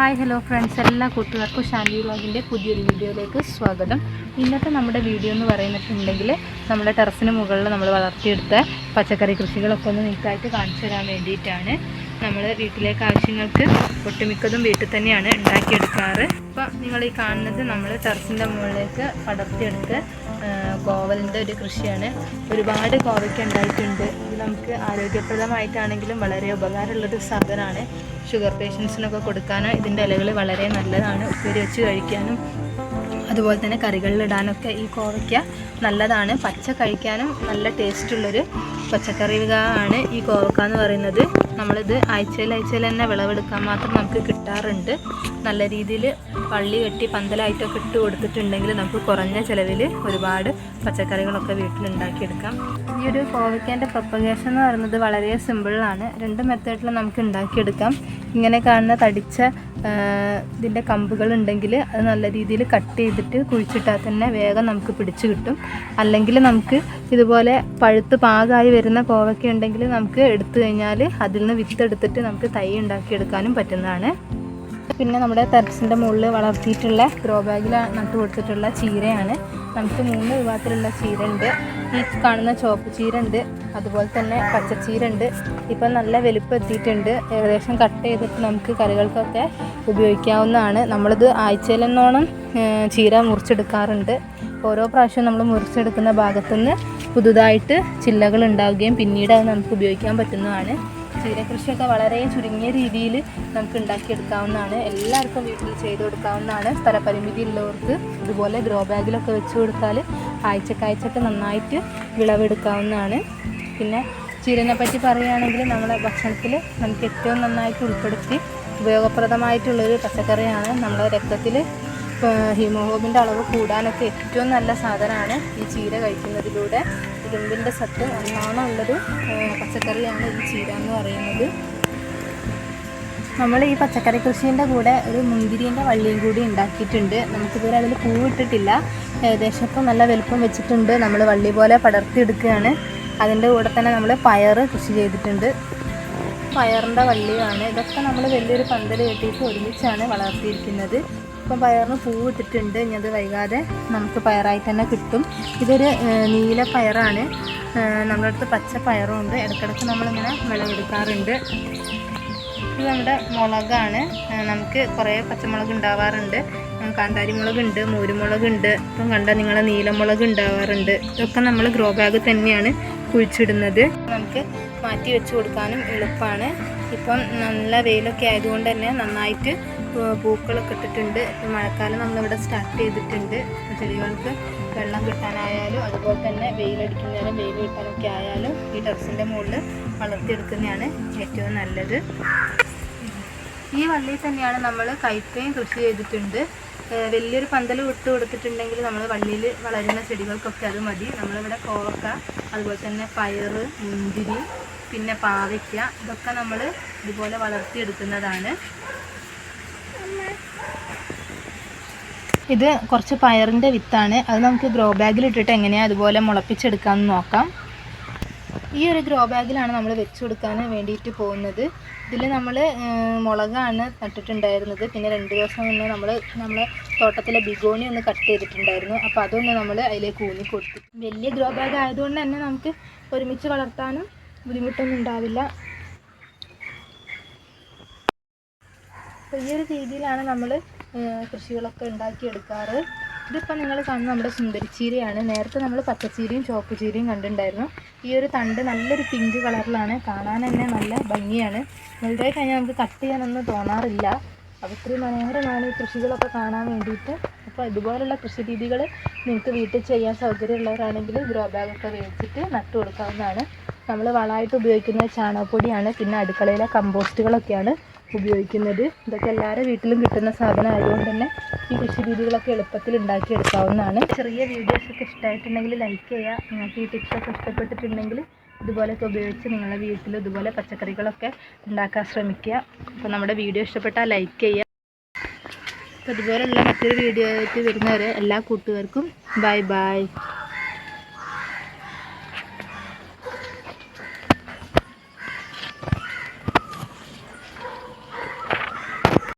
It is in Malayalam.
ഹായ് ഹലോ ഫ്രണ്ട്സ് എല്ലാ കൂട്ടുകാർക്കും ശാന്തി വ്ളോഗിന്റെ പുതിയൊരു വീഡിയോയിലേക്ക് സ്വാഗതം. ഇന്നത്തെ നമ്മുടെ വീഡിയോ എന്ന് പറയുന്നിട്ടുണ്ടെങ്കിൽ നമ്മുടെ ടെറസിന് മുകളിൽ നമ്മൾ വളർത്തിയെടുത്ത പച്ചക്കറി കൃഷികളൊക്കെ ഒന്ന് നിൽക്കായിട്ട് കാണിച്ചു തരാൻ വേണ്ടിയിട്ടാണ്. നമ്മൾ വീട്ടിലേക്ക് ആവശ്യങ്ങൾക്ക് ഒട്ടുമിക്കതും വീട്ടിൽ തന്നെയാണ് ഉണ്ടാക്കിയെടുക്കാറ്. അപ്പോൾ നിങ്ങൾ ഈ കാണുന്നത് നമ്മൾ ടെറസിന്റെ മുകളിലേക്ക് പടർത്തിയെടുത്ത് കോവലിന്റെ ഒരു കൃഷിയാണ്. ഒരുപാട് കോവയ്ക്ക് ഉണ്ടായിട്ടുണ്ട്. ഇത് നമുക്ക് ആരോഗ്യപ്രദമായിട്ടാണെങ്കിലും വളരെ ഉപകാരമുള്ളൊരു സാധനമാണ്. ഷുഗർ പേഷ്യൻസിനൊക്കെ കൊടുക്കാൻ ഇതിന്റെ ഇലകൾ വളരെ നല്ലതാണ്. ഉപ്പേരി വെച്ച് കഴിക്കാനും അതുപോലെ തന്നെ കറികളിലിടാനൊക്കെ ഈ കോവയ്ക്ക നല്ലതാണ്. പച്ച കഴിക്കാനും നല്ല ടേസ്റ്റുള്ളൊരു പച്ചക്കറി വിഭവമാണ് ഈ കോവക്ക എന്ന് പറയുന്നത്. നമ്മളിത് ആഴ്ചയിൽ ആഴ്ചയിൽ തന്നെ വിളവെടുക്കാൻ മാത്രം നമുക്ക് കിട്ടാറുണ്ട്. നല്ല രീതിയിൽ പള്ളി കെട്ടി പന്തലായിട്ടൊക്കെ ഇട്ട് കൊടുത്തിട്ടുണ്ടെങ്കിൽ നമുക്ക് കുറഞ്ഞ ചിലവിൽ ഒരുപാട് പച്ചക്കറികളൊക്കെ വീട്ടിലുണ്ടാക്കിയെടുക്കാം. ഈ ഒരു കോവയ്ക്കേന്റെ പ്രൊപ്പഗേഷൻ എന്ന് പറയുന്നത് വളരെ സിമ്പിളാണ് രണ്ട് മെത്തേഡിൽ നമുക്ക് ഉണ്ടാക്കിയെടുക്കാം. ഇങ്ങനെ കാണുന്ന തടിച്ച ഇതിന്റെ കമ്പുകൾ ഉണ്ടെങ്കിൽ അത് നല്ല രീതിയിൽ കട്ട് ചെയ്തിട്ട് കുഴിച്ചിട്ടാൽ തന്നെ വേഗം നമുക്ക് പിടിച്ചു കിട്ടും. അല്ലെങ്കിൽ നമുക്ക് ഇതുപോലെ പഴുത്ത് പാകമായി വരുന്ന കോവയ്ക്ക ഉണ്ടെങ്കിൽ നമുക്ക് എടുത്തു കഴിഞ്ഞാൽ അതിൽ നിന്ന് വിത്തെടുത്തിട്ട് നമുക്ക് തൈ ഉണ്ടാക്കിയെടുക്കാനും പറ്റുന്നതാണ്. പിന്നെ നമ്മുടെ ടെറസിന്റെ മുകളിൽ വളർത്തിയിട്ടുള്ള ഗ്രോ ബാഗിൽ നട്ടു കൊടുത്തിട്ടുള്ള ചീരയാണ്. നമുക്ക് മൂന്ന് വിഭാഗത്തിലുള്ള ചീര ഉണ്ട് ഈ കാണുന്ന ചുവപ്പ് ചീര ഉണ്ട് അതുപോലെ തന്നെ പച്ചച്ചീര ഉണ്ട് ഇപ്പം നല്ല വലുപ്പം എത്തിയിട്ടുണ്ട്. ഏകദേശം കട്ട് ചെയ്തിട്ട് നമുക്ക് കറികൾക്കൊക്കെ ഉപയോഗിക്കാവുന്നതാണ്. നമ്മളിത് ആഴ്ചയിലെന്നോണം ചീര മുറിച്ചെടുക്കാറുണ്ട്. ഓരോ പ്രാവശ്യവും നമ്മൾ മുറിച്ചെടുക്കുന്ന ഭാഗത്തുനിന്ന് പുതുതായിട്ട് ചില്ലകൾ ഉണ്ടാവുകയും പിന്നീട് അത് നമുക്ക് ഉപയോഗിക്കാൻ പറ്റുന്നതാണ്. ചീരകൃഷിയൊക്കെ വളരെ ചുരുങ്ങിയ രീതിയിൽ നമുക്ക് ഉണ്ടാക്കിയെടുക്കാവുന്നതാണ്. എല്ലാവർക്കും വീട്ടിൽ ചെയ്ത് കൊടുക്കാവുന്നതാണ്. സ്ഥലപരിമിതി ഉള്ളവർക്ക് ഇതുപോലെ ഗ്രോ ബാഗിലൊക്കെ വെച്ച് കൊടുത്താൽ ആഴ്ചക്കാഴ്ചക്ക് നന്നായിട്ട് വിളവെടുക്കാവുന്നതാണ്. പിന്നെ ചീരനെ പറ്റി പറയുകയാണെങ്കിൽ നമ്മുടെ ഭക്ഷണത്തിൽ നമുക്ക് ഏറ്റവും നന്നായിട്ട് ഉൾപ്പെടുത്തി ഉപയോഗപ്രദമായിട്ടുള്ളൊരു പച്ചക്കറിയാണ് നമ്മുടെ രക്തത്തിൽ ഹീമോഗ്ലോബിന്റെ അളവ് കൂടാനൊക്കെ ഏറ്റവും നല്ല സാധനമാണ് ഈ ചീര കഴിക്കുന്നതിലൂടെ. ഇരുമ്പിന്റെ സത്ത് നല്ലോണം ഉള്ളൊരു പച്ചക്കറിയാണ് ഈ ചീര എന്ന് പറയുന്നത്. നമ്മൾ ഈ പച്ചക്കറി കൃഷീന്റെ കൂടെ ഒരു മുന്തിരിന്റെ വള്ളിയും കൂടി ഉണ്ടാക്കിയിട്ടുണ്ട്. നമുക്കിതുവരെ അതിൽ പൂവിട്ടിട്ടില്ല. ഏകദേശം ഇപ്പം നല്ല വലുപ്പം വെച്ചിട്ടുണ്ട്. നമ്മൾ വള്ളി പോലെ പടർത്തിയെടുക്കുകയാണ്. അതിന്റെ കൂടെ തന്നെ നമ്മൾ പയർ കൃഷി ചെയ്തിട്ടുണ്ട്. പയറിന്റെ വള്ളിയാണ്. ഇതൊക്കെ നമ്മൾ വലിയൊരു പന്തൽ കെട്ടിയിട്ട് ഒരുമിച്ചാണ് വളർത്തിയിരിക്കുന്നത്. ഇപ്പം പയറിന് പൂവിട്ടിട്ടുണ്ട്. ഇനി അത് വൈകാതെ നമുക്ക് പയറായി തന്നെ കിട്ടും. ഇതൊരു നീല പയറാണ്. നമ്മുടെ അടുത്ത് പച്ച പയറും ഉണ്ട്. ഇടയ്ക്കിടയ്ക്ക് നമ്മളിങ്ങനെ വിളവെടുക്കാറുണ്ട്. ഇത് നമ്മുടെ മുളകാണ്. നമുക്ക് കുറേ പച്ചമുളക് ഉണ്ടാവാറുണ്ട്. കാന്താരി മുളകുണ്ട് മോരുമുളകുണ്ട്. ഇപ്പം കണ്ട നിങ്ങളെ നീലമുളക് ഉണ്ടാവാറുണ്ട്. ഇതൊക്കെ നമ്മൾ ഗ്രോ ബാഗ് തന്നെയാണ് കുഴിച്ചിടുന്നത്. നമുക്ക് മാറ്റി വെച്ച് കൊടുക്കാനും എളുപ്പമാണ്. ഇപ്പം നല്ല വെയിലൊക്കെ ആയതുകൊണ്ട് തന്നെ നന്നായിട്ട് പൂക്കളൊക്കെ ഇട്ടിട്ടുണ്ട്. മഴക്കാലം നമ്മളിവിടെ സ്റ്റാർട്ട് ചെയ്തിട്ടുണ്ട്. ചെടികൾക്ക് വെള്ളം കിട്ടാനായാലും അതുപോലെ തന്നെ വെയിലടിക്കുന്നതിനും വെയിൽ കിട്ടാനൊക്കെ ആയാലും ഈ ടെറസിന്റെ മുകളിൽ വളർത്തിയെടുക്കുന്നതാണ് ഏറ്റവും നല്ലത്. ഈ വള്ളിയിൽ തന്നെയാണ് നമ്മൾ കൈപ്പയും കൃഷി ചെയ്തിട്ടുണ്ട്. വലിയൊരു പന്തൽ വിട്ട് കൊടുത്തിട്ടുണ്ടെങ്കിൽ നമ്മൾ വള്ളിയിൽ വളരുന്ന ചെടികൾക്കൊക്കെ അത് മതി. നമ്മളിവിടെ കോവക്ക അതുപോലെ തന്നെ പയറ് മുന്തിരി പിന്നെ പാവയ്ക്ക ഇതൊക്കെ നമ്മൾ ഇതുപോലെ വളർത്തിയെടുക്കുന്നതാണ്. ഇത് കുറച്ച് പയറിന്റെ വിത്താണ്. അത് നമുക്ക് ഗ്രോ ബാഗിൽ ഇട്ടിട്ട് എങ്ങനെയാണ് അതുപോലെ മുളപ്പിച്ചെടുക്കാമെന്ന് നോക്കാം. ഈ ഒരു ഗ്രോ ബാഗിലാണ് നമ്മൾ വെച്ച് കൊടുക്കാൻ വേണ്ടിയിട്ട് പോകുന്നത്. ഇതിൽ നമ്മൾ മുളകാണ് നട്ടിട്ടുണ്ടായിരുന്നത്. പിന്നെ രണ്ട് ദിവസം മുന്നേ നമ്മൾ നമ്മളെ തോട്ടത്തിലെ ബിഗോണി ഒന്ന് കട്ട് ചെയ്തിട്ടുണ്ടായിരുന്നു. അപ്പോൾ അതൊന്ന് നമ്മൾ അതിലേക്ക് ഊന്നി കൊടുത്തു. വലിയ ഗ്രോ ബാഗ് ആയതുകൊണ്ട് തന്നെ നമുക്ക് ഒരുമിച്ച് വളർത്താനും ബുദ്ധിമുട്ടൊന്നും ഉണ്ടാവില്ല. അപ്പോൾ ഈ ഒരു രീതിയിലാണ് നമ്മൾ കൃഷികളൊക്കെ ഉണ്ടാക്കിയെടുക്കാറ്. ഇതിപ്പോൾ നിങ്ങൾ കാണുന്ന നമ്മുടെ സുന്ദരിച്ചീരയാണ്. നേരത്തെ നമ്മൾ പച്ചച്ചീരയും ചുവപ്പ് ചീരയും കണ്ടിട്ടുണ്ടായിരുന്നു. ഈ ഒരു തണ്ട് നല്ലൊരു പിങ്ക് കളറിലാണ്. കാണാൻ തന്നെ നല്ല ഭംഗിയാണ്. വലുതായി കഴിഞ്ഞാൽ നമുക്ക് കട്ട് ചെയ്യാനൊന്നും തോന്നാറില്ല. അപ്പോൾ ഇത്രയും മനോഹരമാണ് ഈ കൃഷികളൊക്കെ കാണാൻ വേണ്ടിയിട്ട്. അപ്പോൾ ഇതുപോലുള്ള കൃഷി രീതികൾ നിങ്ങൾക്ക് വീട്ടിൽ ചെയ്യാൻ സൗകര്യമുള്ളവരാണെങ്കിൽ ഗ്രോ ബാഗൊക്കെ മേടിച്ചിട്ട് നട്ടു കൊടുക്കാവുന്നതാണ്. നമ്മൾ വളമായിട്ട് ഉപയോഗിക്കുന്ന ചാണകപ്പൊടിയാണ്. പിന്നെ അടുക്കളയിലെ കമ്പോസ്റ്റുകളൊക്കെയാണ്. ഉപയോഗിക്കുന്നത്. ഇതൊക്കെ എല്ലാവരുടെ വീട്ടിലും കിട്ടുന്ന സാധനം ആയതുകൊണ്ട് തന്നെ ഈ കൃഷി രീതികളൊക്കെ എളുപ്പത്തിൽ ഉണ്ടാക്കിയെടുക്കാവുന്നതാണ്. ചെറിയ വീഡിയോസൊക്കെ ഇഷ്ടമായിട്ടുണ്ടെങ്കിൽ ലൈക്ക് ചെയ്യുക. നിങ്ങൾക്ക് ഈ ടിപ്സൊക്കെ ഇഷ്ടപ്പെട്ടിട്ടുണ്ടെങ്കിൽ ഇതുപോലെയൊക്കെ ഉപയോഗിച്ച് നിങ്ങളുടെ വീട്ടിൽ ഇതുപോലെ പച്ചക്കറികളൊക്കെ ഉണ്ടാക്കാൻ ശ്രമിക്കുക. അപ്പോൾ നമ്മുടെ വീഡിയോ ഇഷ്ടപ്പെട്ടാൽ ലൈക്ക് ചെയ്യുക. അപ്പോൾ ഇതുപോലെയുള്ള മറ്റൊരു വീഡിയോ ആയിട്ട് വരുന്നവരെ എല്ലാ കൂട്ടുകാർക്കും ബൈ ബൈ